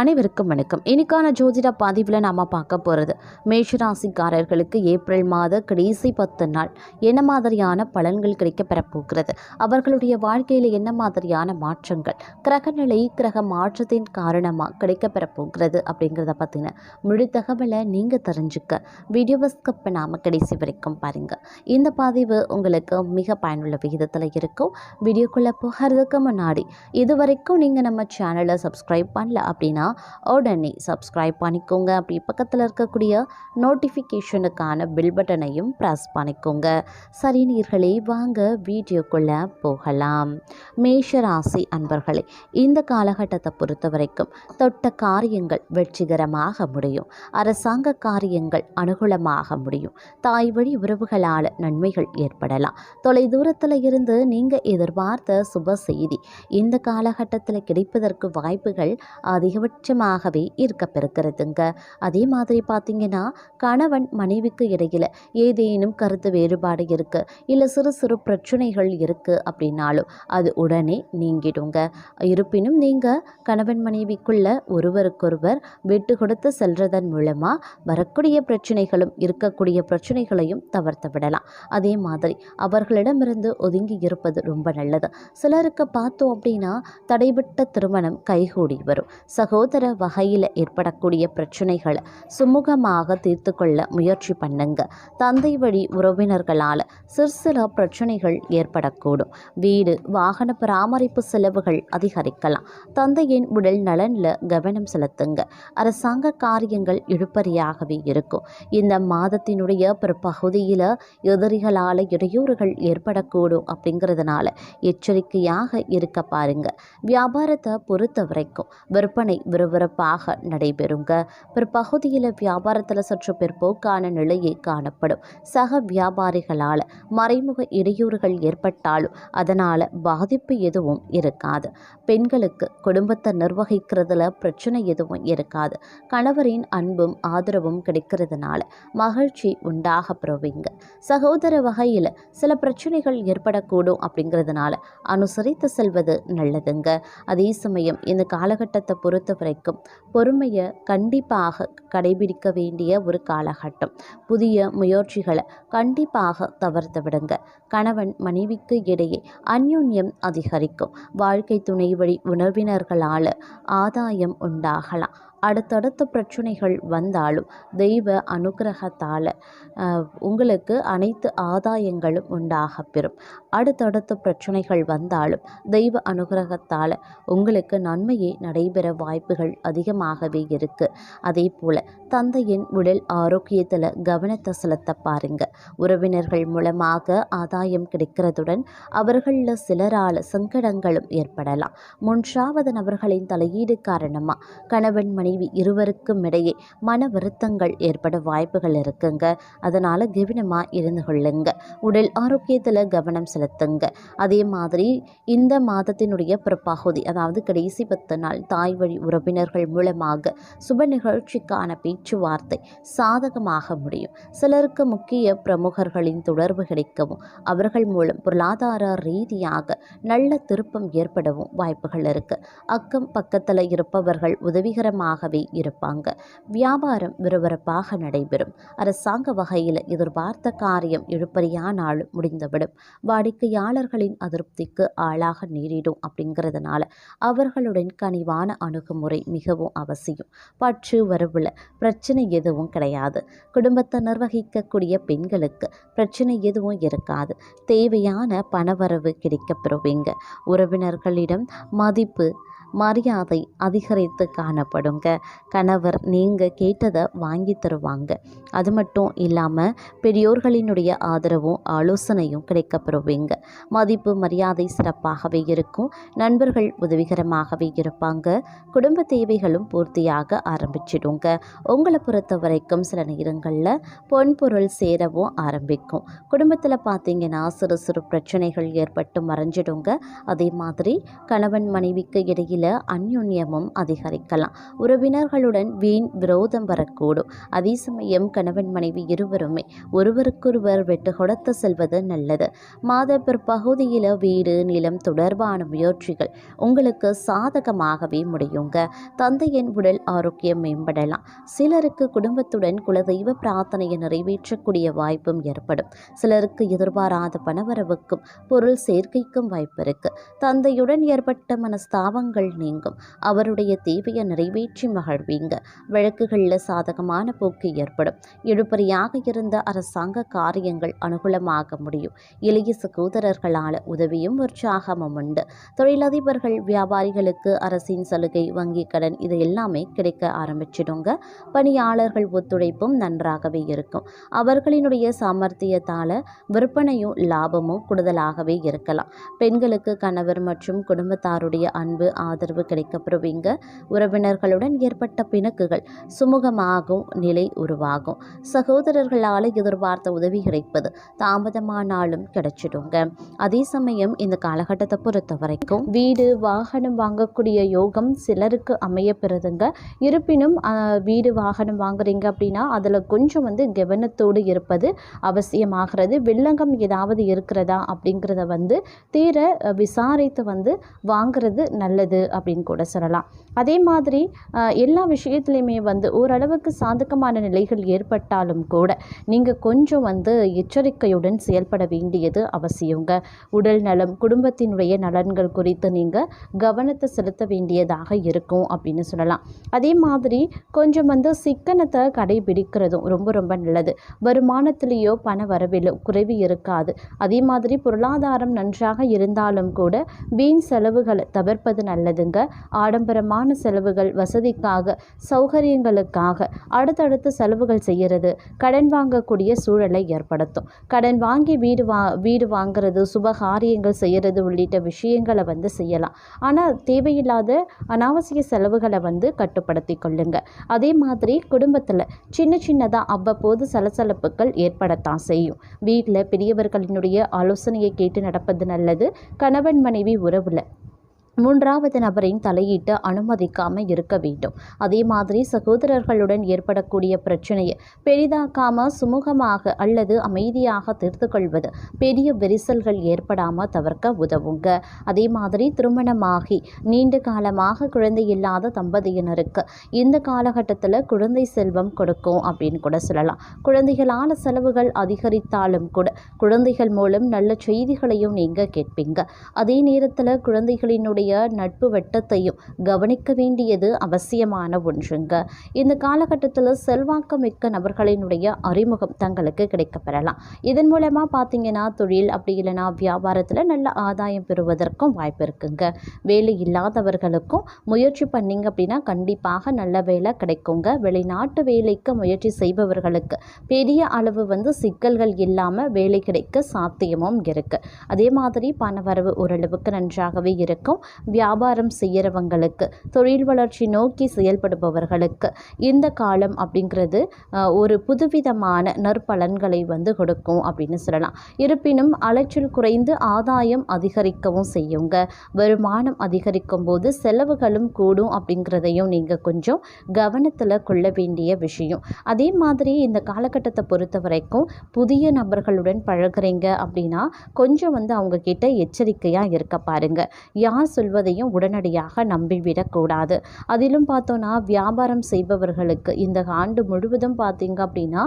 அனைவருக்கும் வணக்கம். இன்னைக்கான ஜோதிட பதிவில் நாம் பார்க்க போகிறது மேஷராசிக்காரர்களுக்கு ஏப்ரல் மாத கடைசி பத்து நாள். என்ன மாதிரியான பலன்கள் கிடைக்க பெறப்போகிறது அவர்களுடைய வாழ்க்கையில் என்ன மாதிரியான மாற்றங்கள்? கிரகநிலை கிரக மாற்றத்தின் காரணமாக கிடைக்க பெறப்போகிறது அப்படிங்கிறத பற்றின முழு தகவலை நீங்கள் தெரிஞ்சுக்க வீடியோவை ஸ்கிப் பண்ணாமல் கடைசி வரைக்கும் பாருங்கள் இந்த பதிவு உங்களுக்கு மிக பயனுள்ள விகிதத்தில் இருக்கும். வீடியோக்குள்ளே போகிறதுக்கு முன்னாடி இது வரைக்கும் நீங்கள் நம்ம சேனலை சப்ஸ்கிரைப் பண்ணல அப்படின்னா உடனே சப்ஸ்கிரைப் பண்ணிக்கோங்க. அப்படி பக்கத்தில் இருக்கக்கூடிய நோட்டிஃபிகேஷனுக்கான பில் பட்டனையும் ப்ரெஸ் பண்ணிக்கோங்க. சரி நீர்களே வாங்க வீடியோக்குள்ளே போகலாம். மேஷராசி அன்பர்களே இந்த காலகட்டத்தை பொறுத்த வரைக்கும் தொட்ட காரியங்கள் வெற்றிகரமாக முடியும். அரசாங்க காரியங்கள் அனுகூலமாக முடியும். தாய் வழி உறவுகளால் நன்மைகள் ஏற்படலாம். தொலைதூரத்தில் இருந்து நீங்கள் எதிர்பார்த்த சுப செய்தி இந்த காலகட்டத்தில் கிடைப்பதற்கு வாய்ப்புகள் அதிகபட்சமாகவே இருக்கப்பெருக்கிறதுங்க. அதே மாதிரி பார்த்தீங்கன்னா கணவன் மனைவிக்கு இடையில் ஏதேனும் கருத்து வேறுபாடு இருக்குது இல்லை சிறு சிறு பிரச்சனைகள் இருக்குது அப்படின்னாலும் அது உடனே நீங்கிடுங்க. இருப்பினும் நீங்கள் கணவன் மனைவிக்குள்ள ஒருவருக்கொருவர் விட்டு கொடுத்து செல்றதன் மூலமாக வரக்கூடிய பிரச்சனைகளும் இருக்கக்கூடிய பிரச்சனைகளையும் தவிர்த்து விடலாம். அதே மாதிரி அவர்களிடமிருந்து ஒதுங்கி இருப்பது ரொம்ப நல்லது. சிலருக்கு பார்த்தோம் அப்படின்னா தடைபட்ட திருமணம் கைகூடி வரும். சகோதர வகையில் ஏற்படக்கூடிய பிரச்சனைகளை சுமூகமாக தீர்த்து கொள்ள முயற்சி பண்ணுங்க. தந்தை வழி உறவினர்களால் சிறு சில பிரச்சனைகள் ஏற்படக்கூடும். வீடு வாகன பராமரிப்பு செலவுகள் அதிகரிக்கலாம். தந்தையின் உடல் நலனில் கவனம் செலுத்துங்க. அரசாங்க காரியங்கள் இழுப்பறியாகவே இருக்கும். இந்த மாதத்தினுடைய பிற்பகுதியில் எதிரிகளால் இடையூறுகள் ஏற்படக்கூடும் அப்படிங்கிறதுனால எச்சரிக்கையாக இருக்க பாருங்க. வியாபாரத்தை பொறுத்த வரைக்கும் விற்பனை விறுவிறுப்பாக நடைபெறுங்க. பிற்பகுதியில் வியாபாரத்தில் சற்று பிற்போக்கான நிலையே காணப்படும். சக வியாபாரிகளால் மறைமுக இடையூறுகள் ஏற்பட்டாலும் அதனால் பாதிப்பு எதுவும் இருக்காது. பெண்களுக்கு குடும்பத்தை நிர்வகிக்கிறதுல பிரச்சனை எதுவும் இருக்காது. கணவரின் அன்பும் ஆதரவும் கிடைக்கிறதுனால மகிழ்ச்சி உண்டாக பெறுவீங்க. சகோதர வகையில் சில பிரச்சனைகள் ஏற்படக்கூடும் அப்படிங்கிறதுனால அனுசரித்து செல்வது நல்லதுங்க. அதே சமயம் இந்த காலகட்டத்தை பொறுத்த குறைக்கும். பொறுமையை கண்டிப்பாக கடைபிடிக்க வேண்டிய ஒரு காலகட்டம். புதிய முயற்சிகளை கண்டிப்பாக தவிர்த்து விடுங்க. கணவன் மனைவிக்கு இடையே அந்யோன்யம் அதிகரிக்கும். வாழ்க்கை துணை வழி உணர்வினர்களால் ஆதாயம் உண்டாகலாம். அடுத்தடுத்த பிரச்சனைகள் வந்தாலும் தெய்வ அனுகிரகத்தால் உங்களுக்கு அனைத்து ஆதாயங்களும் உண்டாக பெறும். அடுத்தடுத்த பிரச்சனைகள் வந்தாலும் தெய்வ அனுகிரகத்தால் உங்களுக்கு நன்மையே நடைபெற வாய்ப்புகள் அதிகமாகவே இருக்குது அதே போல் தந்தையின் உடல் ஆரோக்கியத்தில் கவனத்தை செலுத்த பாருங்க. உறவினர்கள் மூலமாக ஆதாயம் கிடைக்கிறதுடன் அவர்களில் சிலரால் சங்கடங்களும் ஏற்படலாம். மூன்றாவது நபர்களின் தலையீடு காரணமாக கணவன் மணி மனைவி இருவருக்கும் இடையே மன வருத்தங்கள் ஏற்பட வாய்ப்புகள் இருக்குங்க. அதனால் கவனமாக இருந்து கொள்ளுங்க. உடல் ஆரோக்கியத்தில் கவனம் செலுத்துங்க. அதே மாதிரி இந்த மாதத்தினுடைய பிற்பகுதி அதாவது கடைசி பத்து நாள் தாய் வழி உறவினர்கள் மூலமாக சுப நிகழ்ச்சிக்கான பேச்சுவார்த்தை சாதகமாக முடியும். சிலருக்கு முக்கிய பிரமுகர்களின் தொடர்பு கிடைக்கவும் அவர்கள் மூலம் பொருளாதார ரீதியாக நல்ல திருப்பம் ஏற்படவும் வாய்ப்புகள் இருக்கு. அக்கம் பக்கத்தில் இருப்பவர்கள் உதவிகரமாக உதவிகரமாகவே இருப்பாங்க. வியாபாரம் விறுவிறுப்பாக நடைபெறும். அரசாங்க வகையில் எதிர்பார்த்த காரியம் இழுப்பறியானாலும் முடிந்துவிடும். வாடிக்கையாளர்களின் அதிருப்திக்கு ஆளாக நேரிடும் அப்படிங்கிறதுனால அவர்களுடன் கனிவான அணுகுமுறை மிகவும் அவசியம். பற்று வரவுல பிரச்சனை எதுவும் கிடையாது. குடும்பத்தை நிர்வகிக்கக்கூடிய பெண்களுக்கு பிரச்சனை எதுவும் இருக்காது. தேவையான பணவரவு கிடைக்கப்பெறுவீங்க உறவினர்களிடம் மதிப்பு மரியாதை அதிகரித்து காணப்படுங்க. கணவர் நீங்கள் கேட்டதை வாங்கி தருவாங்க. அது மட்டும் இல்லாமல் பெரியோர்களினுடைய ஆதரவும் ஆலோசனையும் கிடைக்கப்பெறுவீங்க. மதிப்பு மரியாதை சிறப்பாகவே இருக்கும். நண்பர்கள் உதவிகரமாகவே இருப்பாங்க. குடும்ப தேவைகளும் பூர்த்தியாக ஆரம்பிச்சிடுங்க. உங்களை பொறுத்த வரைக்கும் சில நேரங்களில் பொன் பொருள் சேரவும் ஆரம்பிக்கும். குடும்பத்தில் பார்த்தீங்கன்னா சிறு சிறு பிரச்சனைகள் ஏற்பட்டு மறைஞ்சிடுங்க. அதே மாதிரி கணவன் மனைவிக்கு இடையில் பகுதியில் அந்யோன்யமும் அதிகரிக்கலாம். உறவினர்களுடன் வீண் விரோதம் வரக்கூடும். அதே சமயம் கணவன் மனைவி இருவருமே ஒருவருக்கொருவர் வெட்டு கொடுத்து செல்வது நல்லது. மாத பிற்பகுதியில் வீடு நிலம் தொடர்பான முயற்சிகள் உங்களுக்கு சாதகமாகவே முடியுங்க. தந்தையின் உடல் ஆரோக்கியம் மேம்படலாம். சிலருக்கு குடும்பத்துடன் குலதெய்வ பிரார்த்தனையை நிறைவேற்றக்கூடிய வாய்ப்பும் ஏற்படும். சிலருக்கு எதிர்பாராத பணவரவுக்கும் பொருள் சேர்க்கைக்கும் வாய்ப்பு இருக்கு. தந்தையுடன் ஏற்பட்ட மனஸ்தாபங்கள் நீங்கும். அவருடைய தேவையை நிறைவேற்றி மகிழ்வீங்க. வழக்குகளில் சாதகமான போக்கு ஏற்படும். இழுபறியாக இருந்த அரசாங்க காரியங்கள் அனுகூலமாக முடியும். இளைய சகோதரர்களால் உதவியும் உற்சாகமும் உண்டு. தொழிலதிபர்கள் வியாபாரிகளுக்கு அரசின் சலுகை வங்கி கடன் இது எல்லாமே கிடைக்க ஆரம்பிச்சிடுங்க. பணியாளர்கள் ஒத்துழைப்பும் நன்றாகவே இருக்கும். அவர்களினுடைய சாமர்த்தியத்தால் விற்பனையும் லாபமும் கூடுதலாகவே இருக்கலாம். பெண்களுக்கு கணவர் மற்றும் குடும்பத்தாருடைய அன்பு ஆதரவு கிடைக்கப்பெறுவீங்க உறவினர்களுடன் ஏற்பட்ட பிணக்குகள் சுமூகமாகும் நிலை உருவாகும். சகோதரர்களால் எதிர்பார்த்த உதவி கிடைப்பது தாமதமானாலும் கிடைச்சிடுங்க. அதே சமயம் இந்த காலகட்டத்தை பொறுத்த வரைக்கும் வீடு வாகனம் வாங்கக்கூடிய யோகம் சிலருக்கு அமைய பெறுதுங்க இருப்பினும் வீடு வாகனம் வாங்குறீங்க அப்படின்னா அதில் கொஞ்சம் வந்து கவனத்தோடு இருப்பது அவசியமாகிறது. வில்லங்கம் ஏதாவது இருக்கிறதா அப்படிங்கிறத வந்து தீர விசாரித்து வந்து வாங்குறது நல்லது அப்படின்னு கூட சொல்லலாம். அதே மாதிரி எல்லா விஷயத்துலையுமே வந்து ஓரளவுக்கு சாதகமான நிலைகள் ஏற்பட்டாலும் கூட நீங்கள் கொஞ்சம் வந்து எச்சரிக்கையுடன் செயல்பட வேண்டியது அவசியங்க. உடல் நலம் குடும்பத்தினுடைய நலன்கள் குறித்து நீங்கள் கவனத்தை செலுத்த வேண்டியதாக இருக்கும் அப்படின்னு சொல்லலாம். அதே மாதிரி கொஞ்சம் வந்து சிக்கனத்தை கடைபிடிக்கிறதும் ரொம்ப ரொம்ப நல்லது. வருமானத்திலேயோ பண வரவிலோ குறைவு இருக்காது. அதே மாதிரி பொருளாதாரம் நன்றாக இருந்தாலும் கூட வீண் செலவுகளை தவிர்ப்பது நல்லது. நல்லதுங்க ஆடம்பரமான செலவுகள் வசதிக்காக சௌகரியங்களுக்காக அடுத்தடுத்து செலவுகள் செய்கிறது கடன் வாங்கக்கூடிய சூழலை ஏற்படுத்தும். கடன் வாங்கி வீடு வா வீடு வாங்குறது சுபகாரியங்கள் செய்கிறது உள்ளிட்ட விஷயங்களை வந்து செய்யலாம். ஆனால் தேவையில்லாத அனாவசிய செலவுகளை வந்து கட்டுப்படுத்தி கொள்ளுங்க. அதே மாதிரி குடும்பத்தில் சின்ன சின்னதாக அவ்வப்போது சலசலப்புகள் ஏற்படத்தான் செய்யும். வீட்டில் பெரியவர்களினுடைய ஆலோசனையை கேட்டு நடப்பது நல்லது. கணவன் மனைவி உறவில் மூன்றாவது நபரின் தலையீட்டு அனுமதிக்காமல் இருக்க வேண்டும். அதே மாதிரி சகோதரர்களுடன் ஏற்படக்கூடிய பிரச்சனையை பெரிதாக்காம சுமூகமாக அல்லது அமைதியாக தீர்த்து கொள்வது பெரிய விரிசல்கள் ஏற்படாமல் தவிர்க்க உதவுங்க. அதே மாதிரி திருமணமாகி நீண்ட காலமாக குழந்தை இல்லாத தம்பதியினருக்கு இந்த காலகட்டத்தில் குழந்தை செல்வம் கொடுக்கும் அப்படின்னு கூட சொல்லலாம். குழந்தைகளான செலவுகள் அதிகரித்தாலும் கூட குழந்தைகள் மூலம் நல்ல செய்திகளையும் நீங்கள் கேட்பீங்க. அதே நேரத்தில் குழந்தைகளினுடைய நட்பு வட்டத்தையும் கவனிக்க வேண்டியது அவசியமான ஒன்றுங்க. இந்த காலகட்டத்தில் செல்வாக்கு மிக்க நபர்களினுடைய அறிமுகம் தங்களுக்கு கிடைக்கப்பெறலாம். இதன் மூலமாக பார்த்தீங்கன்னா தொழில் அப்படி இல்லைன்னா வியாபாரத்தில் நல்ல ஆதாயம் பெறுவதற்கும் வாய்ப்பு இருக்குங்க. வேலை இல்லாதவர்களுக்கும் முயற்சி பண்ணிங்க அப்படின்னா கண்டிப்பாக நல்ல வேலை கிடைக்குங்க. வெளிநாட்டு வேலைக்கு முயற்சி செய்பவர்களுக்கு பெரிய அளவு வந்து சிக்கல்கள் இல்லாமல் வேலை கிடைக்க சாத்தியமும் இருக்குது அதே மாதிரி பணவரவு ஓரளவுக்கு நன்றாகவே இருக்கும். வியாபாரம் செய்கிறவங்களுக்கு தொழில் வளர்ச்சி நோக்கி செயல்படுபவர்களுக்கு இந்த காலம் அப்படிங்கிறது ஒரு புதுவிதமான நற்பலன்களை வந்து கொடுக்கும் அப்படின்னு சொல்லலாம். இருப்பினும் அலைச்சல் குறைந்து ஆதாயம் அதிகரிக்கவும் செய்யுங்க. வருமானம் அதிகரிக்கும் போது செலவுகளும் கூடும் அப்படிங்கிறதையும் நீங்கள் கொஞ்சம் கவனத்தில் கொள்ள வேண்டிய விஷயம். அதே மாதிரி இந்த காலகட்டத்தை பொறுத்த வரைக்கும் புதிய நபர்களுடன் பழகுறீங்க அப்படின்னா கொஞ்சம் வந்து அவங்க கிட்ட எச்சரிக்கையாக இருக்க பாருங்க. யார் சொல்வதையும் உடனடியாக நம்பிவிடக்கூடாது. அதிலும் பார்த்தோன்னா வியாபாரம் செய்பவர்களுக்கு இந்த ஆண்டு முழுவதும் பார்த்தீங்க அப்படின்னா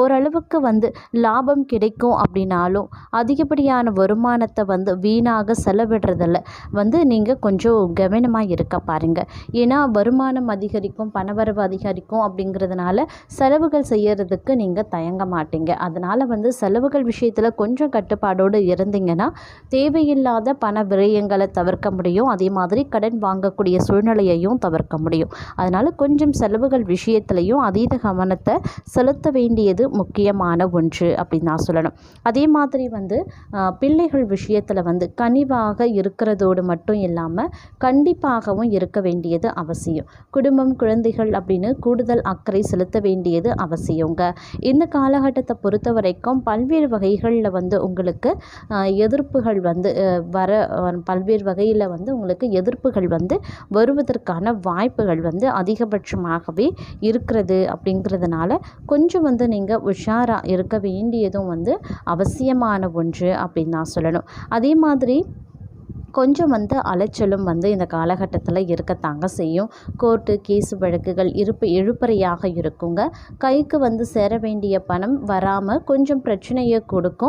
ஓரளவுக்கு வந்து லாபம் கிடைக்கும் அப்படின்னாலும் அதிகப்படியான வருமானத்தை வந்து வீணாக செலவிடுறதில் வந்து நீங்கள் கொஞ்சம் கவனமாக இருக்க பாருங்க. ஏன்னா வருமானம் அதிகரிக்கும் பணவரவு அதிகரிக்கும் அப்படிங்கிறதுனால செலவுகள் செய்யறதுக்கு நீங்கள் தயங்க மாட்டீங்க. அதனால் வந்து செலவுகள் விஷயத்தில் கொஞ்சம் கட்டுப்பாடோடு இருந்தீங்கன்னா தேவையில்லாத பண விரயங்களை தவிர்க்க முடியும். அதே மாதிரி கடன் வாங்கக்கூடிய சூழ்நிலையையும் தவிர்க்க முடியும். அதனால் கொஞ்சம் செலவுகள் விஷயத்துலையும் அதீத கவனத்தை செலுத்த வேண்டியது முக்கியமான ஒன்று அப்படின்னு நான் சொல்லணும். அதே மாதிரி வந்து பிள்ளைகள் விஷயத்தில் வந்து கனிவாக இருக்கிறதோடு மட்டும் இல்லாமல் கண்டிப்பாகவும் இருக்க வேண்டியது அவசியம். குடும்பம் குழந்தைகள் அப்படின்னு கூடுதல் அக்கறை செலுத்த வேண்டியது அவசியங்க. இந்த காலகட்டத்தை பொறுத்த வரைக்கும் பல்வேறு வகைகளில் வந்து உங்களுக்கு எதிர்ப்புகள் வந்து வர பல்வேறு வகையில் வந்து வந்து உங்களுக்கு எதிர்ப்புகள் வந்து வருவதற்கான வாய்ப்புகள் வந்து அதிகபட்சமாகவே இருக்கிறது அப்படிங்கிறதுனால கொஞ்சம் வந்து நீங்கள் உஷாராக இருக்க வேண்டியதும் வந்து அவசியமான ஒன்று அப்படின்னு நான் சொல்லணும். அதே மாதிரி கொஞ்சம் வந்து அலைச்சலும் வந்து இந்த காலகட்டத்தில் இருக்கத்தாங்க செய்யும். கோர்ட்டு கேஸு வழக்குகள் இருப்பு இழுப்பறையாக இருக்குங்க. கைக்கு வந்து சேர வேண்டிய பணம் வராமல் கொஞ்சம் பிரச்சனையை கொடுக்கும்.